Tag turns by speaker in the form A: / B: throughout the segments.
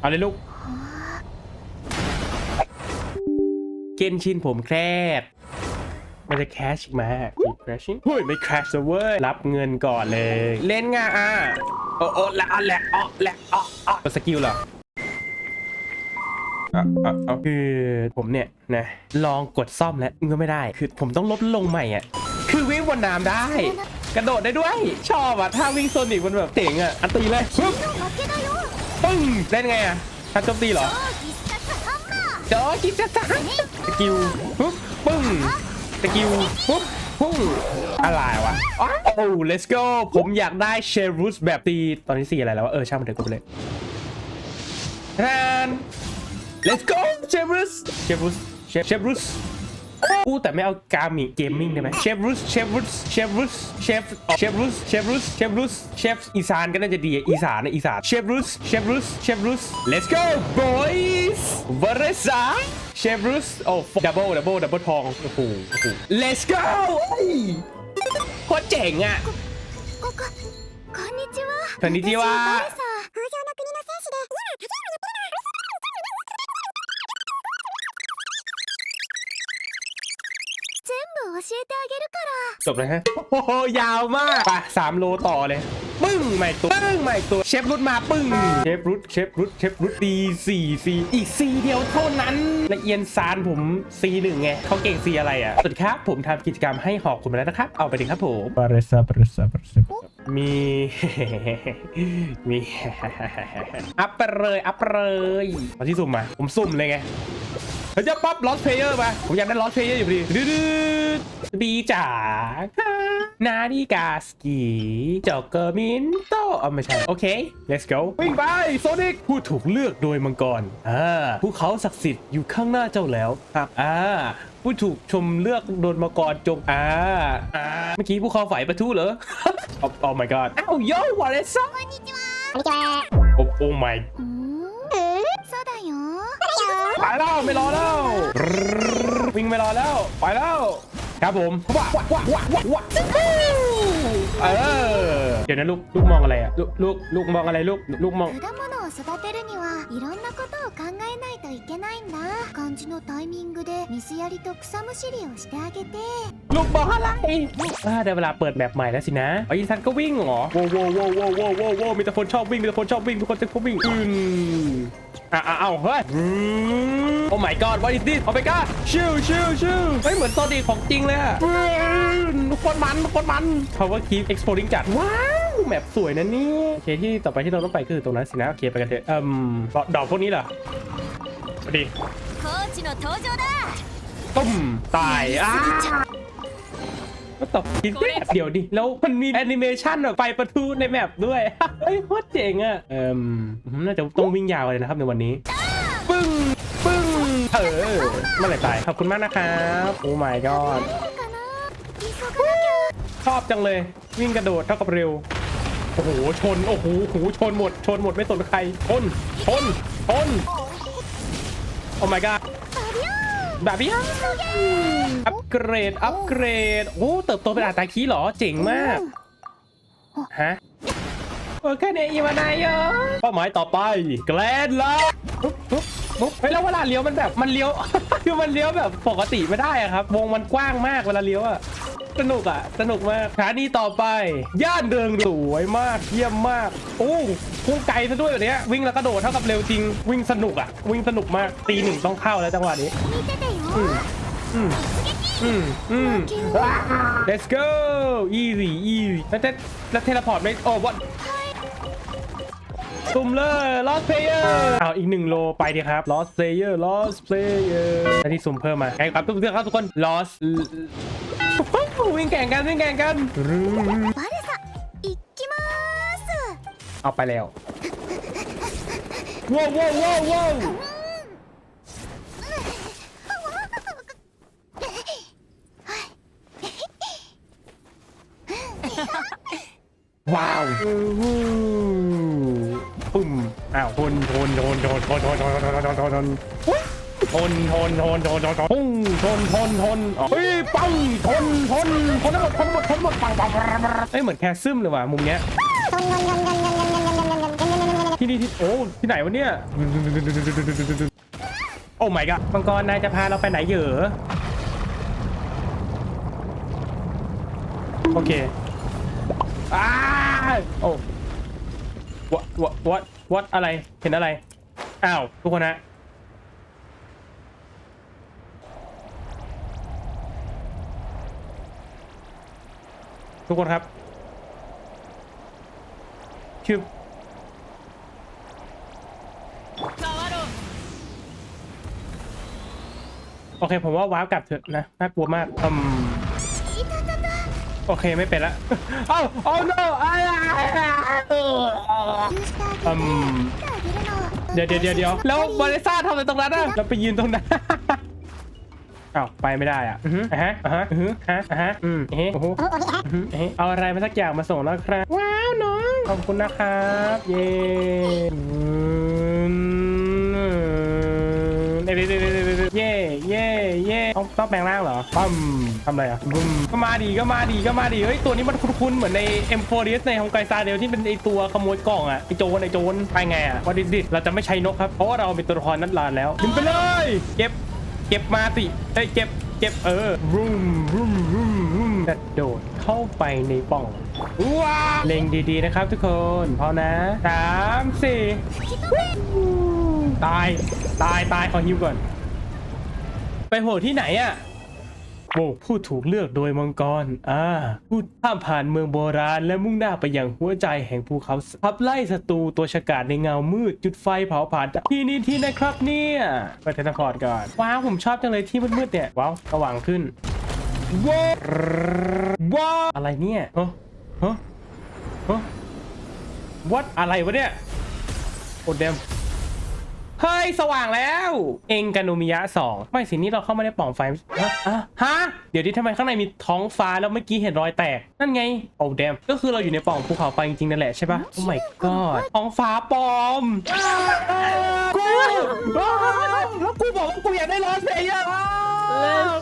A: เอาเลยลูก เกนชินผมแครบมันจะแคชอีกไหมมีแคชชิ่งเฮ้ย ไม่แคชเลยรับเงินก่อนเลย เล่นงาอะโอ้โอ้ละอะละอะละอะอะสกิลเหรอคือผมเนี่ยนะลองกดซ่อมแล้วก็ไม่ได้ คือผมต้องลดลงใหม่อะ คือวิ่งบนน้ำได้ กระโดดได้ด้วย ชอบอะ ถ้าวิ่งโซนิกมันแบบเต่งอะอันตีเลย ปึ้งเล่นไงอะชัดโจบตีเหรอจอจิจะจัสกิลปึ๊บปึ้งสกิลปุ๊บพุ่งอะไรวะโอ้โ let's go ผมอยากได้เชรูสแบบตีตอนนี้สี่อะไรแล้วว่าเออช่างมันเถอะกูไปเลยแทน let's go เชรูสเชรูสเชรูส อู้แต่ไม่เอากามิเกมมิ่งได้ไหมเชฟรุสเชฟรุสเชฟรุสเชฟเชฟรุสเชฟรุสเชฟรุสเชฟอีสานก็น่าจะดีอีสานนะอีสานเชฟรุสเชฟรุสเชฟรุส let's go boys วรสาเชฟรุสโอ้ดับเบิลดับเบิลดับเบิลทองโอ้โห let's go โคตรเจ๋งอะ
B: คันนิจิวะ
A: จบเลยฮะ โอ้โหยาวมากไปสามโลต่อเลย ปึ้งใหม่ตัว ปึ้งใหม่ตัว เชฟรุดมาปึ้ง เชฟรุดเชฟรุดเชฟรุดดีสี่ซีอีกสีเดียวเท่านั้นละเอียนซานผมซีหนึ่งไงเขาเก่งซีอะไรอะสุดครับ ผมทำกิจกรรมให้หอกคุณมาแล้วนะครับ เอาไปดิครับผม
C: ปริซาปาริซาปาริซา
A: มี มี อัพไปเลย อัพเลยตอนที่สุ่มมา ผมสุ่มเลยไง แล้วจะป๊อปลอสเพลเยอร์ไปผมอยากได้ลอสเพลเยอร์อยู่พอดีดืดบีจ๋านาฬิกาสกีจอกเกอร์มินโตเอาไม่ใช่ โอเค let's go วิ่งไปโซนิกผู้ถูกเลือกโดยมังกรอ่าภูเขาศักดิ์สิทธิ์อยู่ข้างหน้าเจ้าแล้วครับอ่าผู้ถูกชมเลือกโดนมังกรจงอ่าอ่าเมื่อกี้ผู้เขาฝ่ายประทุเหรอโอ้ my god อ้าวโย่วลเลซ่าโอ้ my
B: そうだよ
A: ไปแล้วไม่รอแล้ววิ่งไม่รอแล้ว ไปแล้ว ครับผมว้าว้าว้าว้าวเออเดี๋ยวนะลูกลูกมองอะไรอะลูกลูกลูกมองอะไรลูกลูกมอง
B: を育てるにはいろんなことを考えないといけないんだ漢字のタイミングで水やりと草むしりをしてあげて
A: ลูกบอลอะไรอ่าได้เวลาเปิดแบบใหม่แล้วสินะไอ้ยอีซันก็วิ่งเหรอโว้วโว้วโว้วโว้วโว้วโว้วโว้วมีแต่คนชอบวิ่งมีแต่คนชอบวิ่งมีคนชอบวิ่งอืมอะอ้ะเอาเฮ้ยโอ้ my god what is this โอ้ my god ชิวชิวชิวเฮ้ยเหมือนโซดีของจริงเลยอะ ทุกคนมันทุกคนมัน power keep exploring จัดว้าวแมปสวยนะนี่โอเคที่ต่อไปที่เราต้องไปคือตรงนั้นสินะโอเคไปกันเถอะเอ่มดอกพวกนี้เหรอสวัดีตุ้มตายอ้าก็ตบคิดแบบเดี๋ยวดิ แล้วมันมีแอนิเมชันแบบไฟประทุในแมปด้วยเฮ้ยโคตรเจ๋งอะเอ่มน่าจะต้องวิ่งยาวเลยนะครับในวันนี้ ปึ้ง ปึ้ง เออเมื่อไหรตาย ขอบคุณมากนะครับ โอ้ my god ชอบจังเลย วิ่งกระโดดเท่ากับเร็ว โอ้โห ชน โอ้โหหูชนหมด ชนหมดไม่สนใคร ชน ชน ชน โอ้ my god บาบิอัอัพเกรด อัพเกรด โอ้ เติบโตเป็นอาตาคีหรอ เจ๋งมาก ฮะโอเคเนี่ยอีวานายอะเป้าหมายต่อไป แกลนละปุ๊บปุ๊บปุ๊บเฮ้แล้วเวลาเลี้ยวมันแบบมันเลี้ยว คือมันเลี้ยวแบบปกติไม่ได้อะครับ วงมันกว้างมากเวลาเลี้ยวอะ สนุกอะสนุกมากสถานีต่อไป ย่านเดืองสวยมากเยี่ยมมากโอ้พุ่งไกลซะด้วยแบบนี้วิ่งแล้วกระโดดเท่ากับเร็วจริง วิ่งสนุกอะวิ่งสนุกมากตีหนึ่งต้องเข้าแล้วจังหวะนี้อืมอืม let's go easy easy แล้วแล้วเทเลพอร์ตไม่โอ้วัดตุ่มเลย lost player เอาอีกหนึ่งโลไปดีครับ lost player lost player อันนี้สุ่มเพิ่มมาไงครับทุกท่านครับทุกคน lost วิ่งแข่งกันวิ่งแข่งกันเอาไปแล้วว้าวว้าวว้าวว้าวปุ่มอ้าวชนชนชนชนชนชนชนชนชนชนชน ทนทนทนทนทนทนพุ่งทนทนทนเฮ้ยปังทนทนทนหมดทนหมดทนหมดปังปังเอ้ยเหมือนแคสซึมเลยว่ะมุมเนี้ยที่นี่ที่โอ้ที่ไหนวะเนี่ยโอ้ไม่กะมังกรนายจะพาเราไปไหนเหรอโอเคอ้าโอ้ what what what what อะไรเห็นอะไรอ้าวทุกคนฮะ ทุกคนครับคิวโอเค ผมว่าว้าวกลับเถอะนะน่ากลัวมากอืมโอเคไม่เป็นละเอ้าโอ้ no อืมเดี๋ยวเดี๋ยวเดี๋ยวแล้วบริษัททำอะไรตรงนั้นอะเราไปยืนตรงนั้น อ้าวไปไม่ได้อะอือฮึอะฮะอะฮะอือฮึฮะอะฮะอืมเฮ้โอ้โหอือฮึเฮ้เอาอะไรมาสักอย่างมาส่งแล้วครับ ว้าวน้องขอบคุณนะครับ เย้อืมเย้เย้เย้เย้ต้องต้องแปลงร่างเหรอปั๊มทำอะไรอะบึ้มก็มาดีก็มาดีก็มาดีเฮ้ยตัวนี้มันคุ้นๆเหมือนใน M4 DS ในของไกซาเดลที่เป็นไอตัวขโมยกล่องอะไอโจรไอโจรไปไงอะวันดิดเราจะไม่ใช้นกครับเพราะว่าเราเป็นตัวละครนัดลานแล้วดึงไปเลย เก็บ เก็บมาสิเอ้ยเก็บเก็บเออรุมรุมรุมรุมกระโดดเข้าไปในปล่องว้าเล็งดีๆนะครับทุกคนพอนะสามสี่ตายตายตายขอฮิวก่อน ไปโหดที่ไหนอะ โว้ผู้ถูกเลือกโดยมังกร อ่าผู้ข้ามผ่านเมืองโบราณและมุ่งหน้าไปยังหัวใจแห่งภูเขาขับไล่ศัตรูตัวฉกาจในเงามืดจุดไฟเผาผลาญที่นี่ที่นะครับเนี่ยไปเทเลพอร์ตก่อน ว้าวผมชอบจังเลยที่มืดๆเนี่ย ว้าวสว่างขึ้นว้าวว้าวอะไรเนี่ยฮะฮะฮะ what อะไรวะเนี่ยโอดเดม เฮ้ย สว่างแล้ว เองกานูมิยะสองไม่สินี่เราเข้ามาในปล่องไฟฮะอะฮะ เดี๋ยวนี้ทำไมข้างในมีท้องฟ้าแล้วเมื่อกี้เห็นรอยแตก นั่นไง โอ้เดม ก็คือเราอยู่ในปล่องภูเขาไฟจริงๆนั่นแหละใช่ปะโอ้ my god ท้องฟ้าปลอมกูแล้วกูบอกว่ากูอยากได้รอยเสียอะ
C: Let's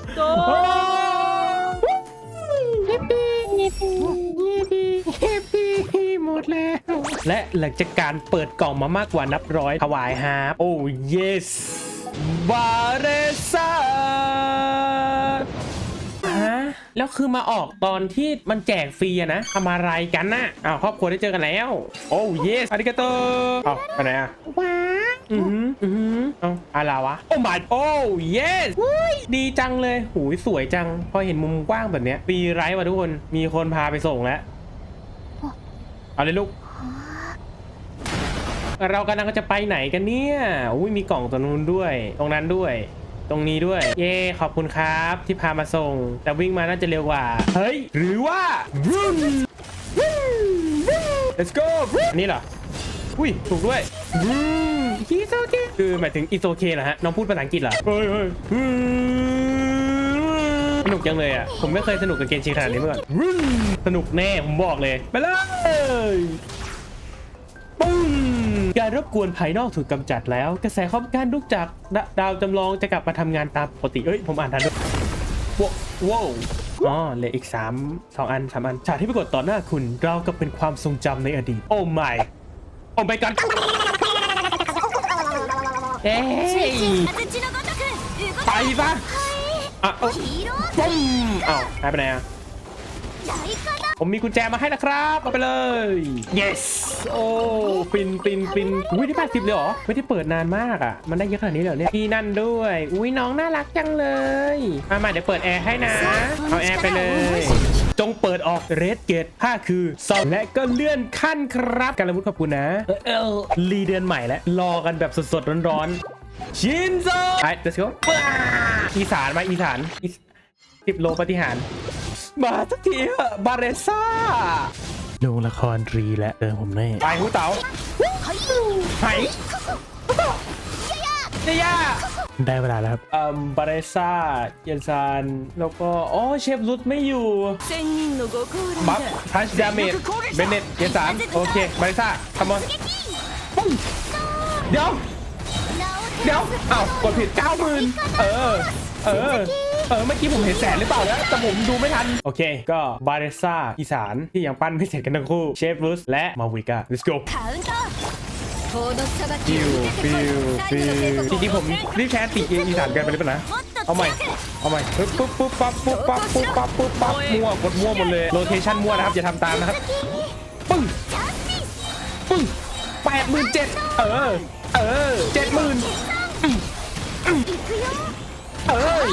A: และหลังจากการเปิดกล่องมามากกว่านับร้อยถวายฮาร์ปโอ้ yes บาเรซ่าฮะแล้วคือมาออกตอนที่มันแจกฟรีอะนะทำอะไรกันน่ะอ้าวครอบครัวได้เจอกันแล้ว โอ้ yes อาริกาโตเอาไปไหนอะว้าอือหืออือหือเอาอะไรวะ โอ้ my โอ้ yes อุ้ยดีจังเลยหูยสวยจัง พอเห็นมุมกว้างแบบเนี้ยฟรีไรท์ว่ะทุกคน มีคนพาไปส่งแล้ว เอาเลยลูก เรากำลังจะไปไหนกันเนี่ยอุ้ยมีกล่องตัวนู้นด้วย ตรงนั้นด้วย ตรงนี้ด้วย เย่ขอบคุณครับที่พามาส่ง แต่วิ่งมาน่าจะเร็วกว่า เฮ้ย หรือว่า run let's go อันนี่เหรออุ้ยถูกด้วย He's okay คือหมายถึง it's okay เหรอฮะ น้องพูดภาษาอังกฤษเหรอ เฮ้ยเฮ้ยสนุกจังเลยอะ ผมไม่เคยสนุกกับเกมชิงขนาดนี้มาก่อนสนุกแน่ ผมบอกเลย ไปเลยปุ้ง การรบกวนภายนอกถูกกำจัดแล้ว กระแสของการลุกจากดาวจำลองจะกลับมาทำงานตามปกติเอ้ยผมอ่านทันด้วยว้าวอ๋อเหลืออีก 3 2 อัน3อันฉากที่ปรากฏต่อหน้าคุณเราก็เป็นความทรงจำในอดีต โอ้ไม่โอ้ไปก่อนเอ้ไปปะอะปุ้มอ้าวหายไปไหนอะ ผมมีกุญแจมาให้นะครับเอาไปเลย yes โอ้ปินปินปินอุ้ยได้แปดสิบเลยเหรอไม่ได้เปิดนานมากอะมันได้เยอะขนาดนี้เลยเหรอเนี่ยพี่นั่นด้วยอุ้ยน้องน่ารักจังเลยมามาเดี๋ยวเปิดแอร์ให้นะเอาแอร์ไปเลยจงเปิดออกเรดเกต5คือสองและก็เลื่อนขั้นครับการวุฒิขอบคุณนะเออเออรีเดือนใหม่แล้วรอกันแบบสดๆร้อนๆชินโซไป let's go ว้าอีสานมาอีสานสิบโลปฏิหาร มาสักทีเบาเรซ่าดูละครรีและเออผมแน่ไปหูเต๋าไหเจียาได้เวลาแล้วครับเอ่อบาเรซ่าเยนซานแล้วก็อ๋อเชฟรุดไม่อยู่บัฟทัชดาเมจเบเนตเยนซานโอเคบาเรซ่าทำมอนเดี๋ยวเดี๋ยวอ้าวกดผิดเก้าหมื่นเออ เออ เออเมื่อกี้ผมเห็นแสนหรือเปล่านะแต่ผมดูไม่ทัน โอเค ก็บาเรซ่าอีสานที่ยังปั้นไม่เสร็จกันทั้งคู่เชฟรูสและมาวิกา let's go ฟิวฟิวฟิวจริงๆผมรีบแคสตีเองอีสานเกินไปหรือเปล่านะเอาใหม่เอาใหม่ปุ๊บปุ๊บปุ๊บปั๊บปุ๊บปั๊บปุ๊บปั๊บปุ๊บปั๊บมั่วกดมั่วหมดเลยโรเทชั่นมั่วนะครับอย่าทำตามนะครับปึ้งปึ้งแปดหมื่นเจ็ดเออเออเจ็ดหมื่นเออ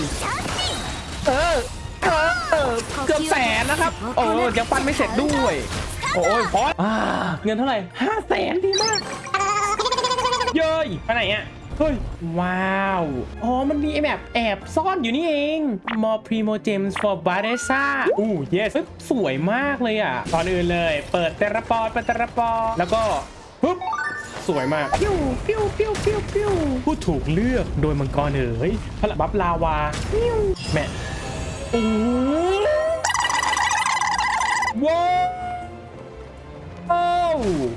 A: เออเออเออเกือบแสนนะครับ โอ้ยังปั้นไม่เสร็จด้วย โอ้ยพออ่าเงินเท่าไหร่ห้าแสนดีมาก เย้ยไปไหนอะเฮ้ย ว้าว อ๋อ มันมีไอ้แบบแอบซ่อนอยู่นี่เอง More Primo Gems for b a r e s a อู้ yes เฮ้ยสวยมากเลยอะก่อนอื่นเลย เปิดเตระปอดเปิดเตระปอดแล้วก็ปึ๊บ สวยมาก ปิ้วปิ้วปิ้วปิ้วปิ้วผู้ถูกเลือกโดยมังกรเอ๋ยพลังบัฟลาวาปิ้วแม่โอ้ว้าว โอ้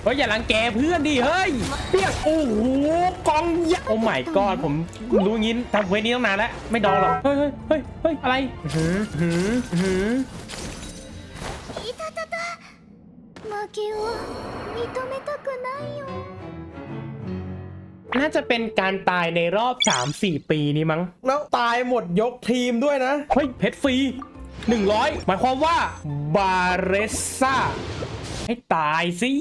A: เฮ้ยอย่ารังแกเพื่อนดิ เฮ้ยเปียกโอ้โหกองยักษ์โอ้ my god ผมรู้งี้ทำเควสนี้ตั้งนานแล้ว ไม่ดองหรอก เฮ้ยเฮ้ยเฮ้ยเฮ้ยอะไรหืมหืมหืม
B: いたたた負けを認めたくないよ
A: น่าจะเป็นการตายในรอบ 3-4 ปีนี้มั้ง แล้วตายหมดยกทีมด้วยนะ เฮ้ย เพชรฟรี 100 หมายความว่าบาเรซ่าให้ตายสิ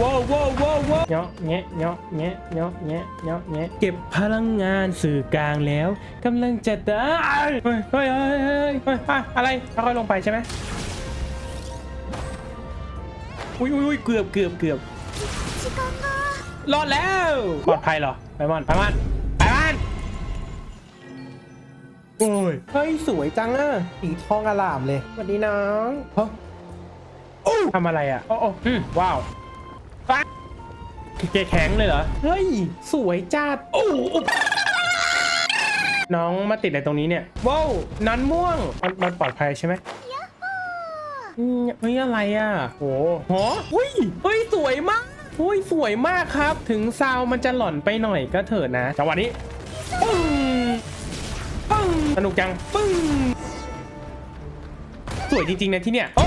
A: ว้าวว้าวว้าวเนาะเงาะเนาะเงาะเนาะเงี้เนาะเงาะเก็บพลังงานสื่อกลางแล้วกำลังจะตายเฮ้ยเฮ้ยเฮ้ยเฮ้ยอะไรค่อยลงไปใช่ไหมอุ้ยอุ้ยเกือบเกือบเกือบ รอดแล้วปลอดภัยเหรอไปมันไปมันไปมันโอ้ยเฮ้ยสวยจังอะสีทองอลามเลยสวัสดีน้องเฮ้ยโอ้ทำอะไรอะโอ้โอ้อืมว้าวฟ้าเกแข็งเลยเหรอเฮ้ยสวยจัดโอ้โอ้น้องมาติดอะไรตรงนี้เนี่ยว้าวนันม่วงมันมันปลอดภัยใช่ไหมอืมเฮ้ยอะไรอะโอ้โหเฮ้ยเฮ้ยสวยมาก เฮ้ยสวยมากครับ ถึงซาวมันจะหล่อนไปหน่อยก็เถิดนะจังหวะนี้ปึ้งปึ้งสนุกจังปึ้งสวยจริงๆนะที่เนี่ยโอ้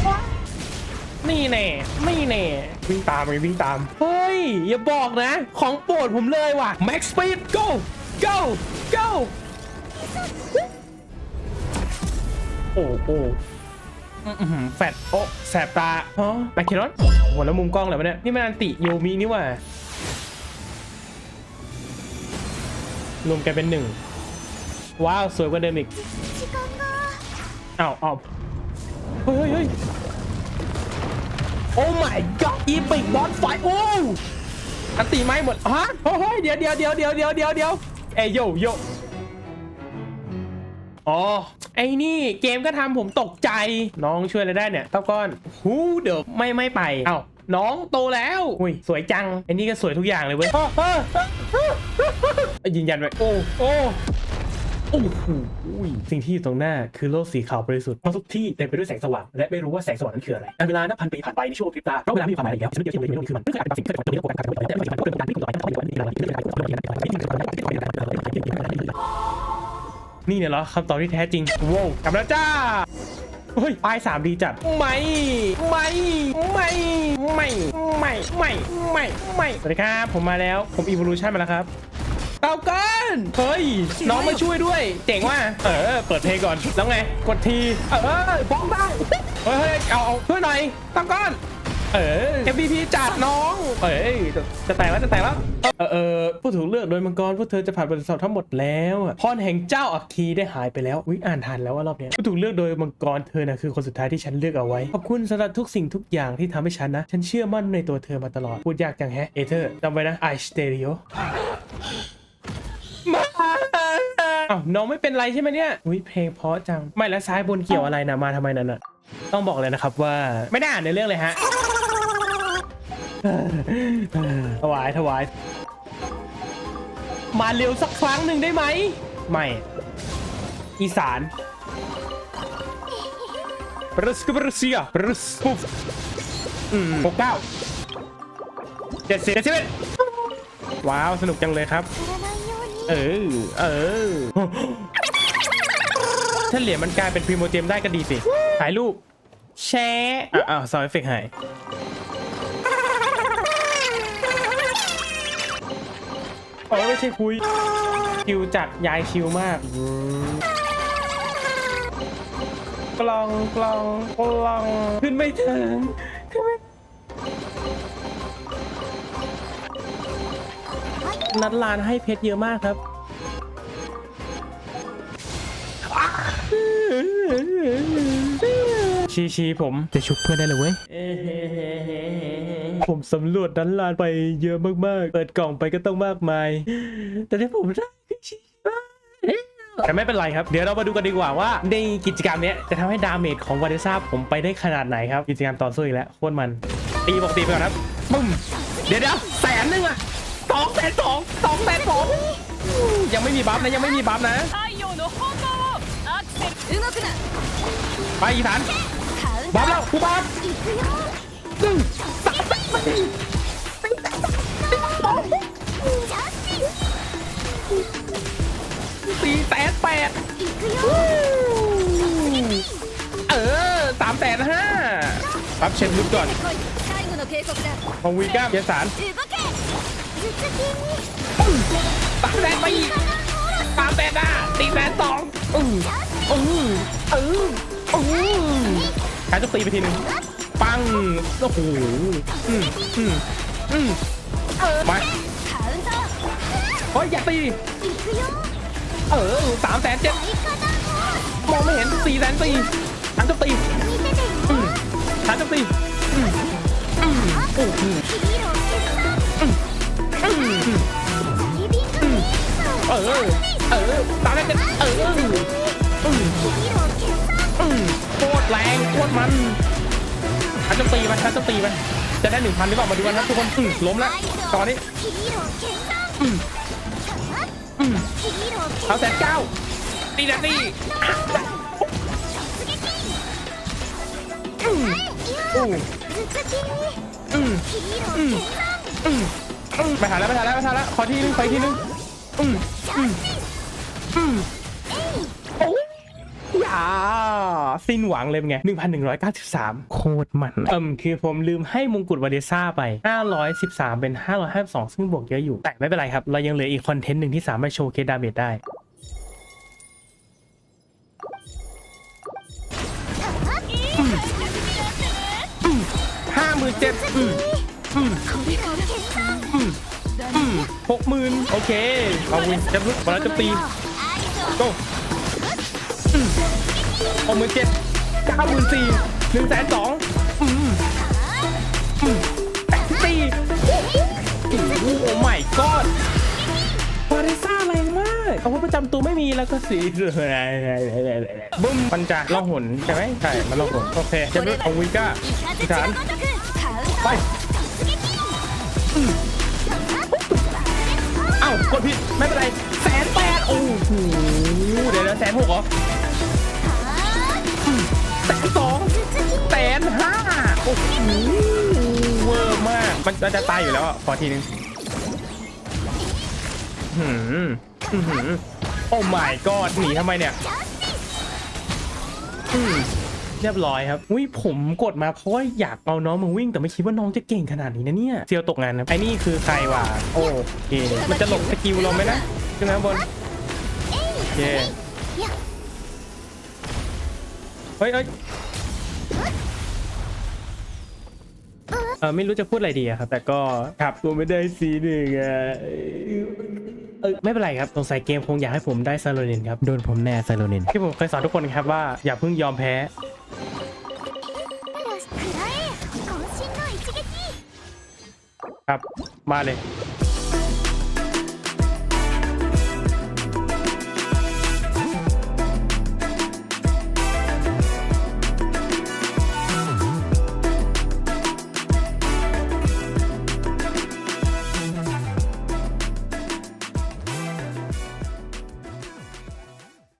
A: นี่แน่นี่แน่วิ่งตามไปวิ่งตาม เฮ้ย อย่าบอกนะ ของโปรดผมเลยว่ะ Max Speed go go go โอ้โอ้ แฟดโอ้แสบตาฮะแบคเคโรสโหแล้วมุมกล้องเลยอะเนี่ยนี่มันอันติโยมีนี่ว่ารวมกันเป็นหนึ่งว้าวสวยกว่าเดิมอีก
B: เอา
A: วอ้าเฮ้ยเฮ้ยโอ้ my god อีปิกบอสไฟโอ้อันตีไม่หมดฮะเฮ้ยเดี๋ยวเดี๋ยวเดี๋ยวเดี๋ยวเดี๋ยวเดี๋ยวเดี๋ยวเอโยโยอ๋อ ไอ้นี่เกมก็ทำผมตกใจ น้องช่วยอะไรได้เนี่ยเต้าก้อนฮูเดี๋ยวไม่ไม่ไป เอ้าน้องโตแล้วอุ้ยสวยจังไอ้นี่ก็สวยทุกอย่างเลยเว้ยอ้ออ้ออ้ออ้ออ้อยืนยันไว้โอ้โอ้โอ้โหสิ่งที่อยู่ตรงหน้าคือโลกสีขาวบริสุทธิ์เพราะทุกที่เต็มไปด้วยแสงสว่างและไม่รู้ว่าแสงสว่างนั้นคืออะไรแต่เวลานับพันปีผ่านไปในช่วงพริบตาเพราะเวลาไม่มีความหมายอีกแล้วชีวิตเดียวที่เหลืออยู่คือมันไม่เคยอาจเป็นสิ่งที่เกิดขึ้นการการการแต่ไม่ใช่การเกิดการที่เกิดขึ้น นี่เนี่ยเหรอคำตอบที่แท้จริงว้าวกลับแล้วจ้าเฮ้ยป้าย 3D จัดไม่ไม่ไม่ไม่ไม่ไม่ไม่ไม่สวัสดีครับผมมาแล้วผม evolution มาแล้วครับเต้ากันเฮ้ยน้องมาช่วยด้วย เจ๋งว่ะเออ เปิดเพลงก่อนแล้วไงกดทีเออฟ้องได้เฮ้ยเฮ้ยเอาเอาช่วยหน่อยเต้ากัน เออ MVP จัดน้องเอ้ยจะแตกแล้วจะแตกแล้วเออเออผู้ถูกเลือกโดยมังกรพวกเธอจะผ่านบททดสอบทั้งหมดแล้วอะพรแห่งเจ้าอัคคีได้หายไปแล้ววิอ่านทันแล้วว่ารอบเนี้ยผู้ถูกเลือกโดยมังกรเธอน่ะคือคนสุดท้ายที่ฉันเลือกเอาไว้ขอบคุณสำหรับทุกสิ่งทุกอย่างที่ทำให้ฉันนะ ฉันเชื่อมั่นในตัวเธอมาตลอดพูดยากจังแฮะเอเธอร์จำไว้นะไอสเตอริโอมาอ้าวน้องไม่เป็นไรใช่ไหมเนี่ยอุ้ยเพลงเพราะจังไม่แล้วซ้ายบนเกี่ยวอะไรนะมาทำไมนั่นน่ะต้องบอกเลยนะครับว่าไม่ได้อ่านในเรื่องเลยฮะ ถวายถวาย มาเร็วสักครั้งหนึ่งได้ไหม ไม่ อีสานปรัสกับรัสเซียปรัสปุ๊บหกเก้าเจ็ดสิบเจ็ดสิบว้าว สนุกจังเลยครับ เออ เออ ถ้าเหรียญมันกลายเป็นพรีโมเทียมได้ก็ดีสิ ถ่ายรูป แชร์อ้าวซอยเฟกหาย อ๋อไม่ใช่คุยชิวจัดยายชิวมาก กลองกลองกลองขึ้นไม่ถึงขึ้นไม่นัดลานให้เพชรเยอะมากครับ ชี้ชี้ผม จะชุบเพื่อนได้เลยเว้ย ผมสำรวจดันลานไปเยอะมากๆ เปิดกล่องไปก็ต้องมากมาย แต่ที่ผมได้คือชี้แต่ไม่เป็นไรครับ เดี๋ยวเรามาดูกันดีกว่าว่า ในกิจกรรมนี้จะทำให้ดาเมจของวาเดซ่าผมไปได้ขนาดไหนครับ กิจกรรมต่อสู้อีกแล้วโคตรมัน ตีบอกตีไปก่อนครับปุ้มเดี๋ยวเดี๋ยวแสนหนึ่งอะสองแสนสองสองแสนสองยังไม่มีบัฟนะยังไม่มีบัฟนะไปอีสาน บัฟแล้วกูบัฟหนึ่งสาม
B: สี่
A: สี่แสนแปดเออสามแสนห้าปับเช็ดลึกก่อนของวีก้าเจสานสามแสนไปอีกสามแสนอะสี่แสนสองอืออืออืออือ ช้ทุกตีไปทีนึงปังโอ้โหอืมอืมอืมมาเฮ้ยอย่าตีเออสามแสนเจ็ดมองไม่เห็นสี่แสนสี่ฉันจะตีฉันจะตีโอ้โเออ เออตามแรกเออ โคตรแรงโคตรมันฉันจะตีมันฉันจะตีมันจะได้หนึ่งพันหรือเปล่ามาดูกันครับทุกคนอืล้มแล้วตอนนี้เอาแสนเก้าตีนะตีอืไปหาแล้วไปหาแล้วไปหาแล้วขอที่นึงไปที่นึงอืมอืมอืม สิ้นหวังเลยเป็นไง 1193 โคตรมันเอิมคือผมลืมให้มงกุฎวาเดซ่าไป 513 เป็น 552 ซึ่งบวกเยอะอยู่ แต่ไม่เป็นไรครับ เรายังเหลืออีกคอนเทนต์หนึ่งที่สามารถโชว์เคดาเมจได้ห้าหมื่นเจ็ดหกหมื่นโอเค เราวินจะลุกเราจะตี go หกหมื่นเจ็ดเก้าหมื่นสี่หนึ่งแสนสองแปดสิบสี่โอ้ไม่ก้อนปาริซ่าแรงมากอาวุธประจำตัวไม่มีแล้วก็สีบึ้มปัญจาล่องหนใช่ไหมใช่มันล่องหนโอเคจะเลือกเอาวิก้าฐานไปเอ้ากดผิดไม่เป็นไรแสนแปดโอ้โหเดี๋ยวแสนหกเหรอ เวอร์มาก มันจะตายอยู่แล้วอะขอทีนึงหืมอื้อหือโอ้ my god หนีทำไมเนี่ยเรียบร้อยครับ อุ้ยผมกดมาเพราะว่าอยากเอาน้องมาวิ่ง แต่ไม่คิดว่าน้องจะเก่งขนาดนี้นะเนี่ย เซียวตกงานนะไอ้นี่คือใครวะ โอเค มันจะหลบสกิลเราไหมนะขึ้นมาบน โอเค เฮ้ยเฮ้ย อไม่รู้จะพูดอะไรดีอะครับ แต่ก็ขับตัวไม่ได้ซีหนึ่งอะเออไม่เป็นไรครับสงสัยเกมคงอยากให้ผมได้ซาโลนินครับโดนผมแน่ซาโลนินที่ผมเคยสอนทุกคนครับว่าอย่าเพิ่งยอมแพ้ครับมาเลย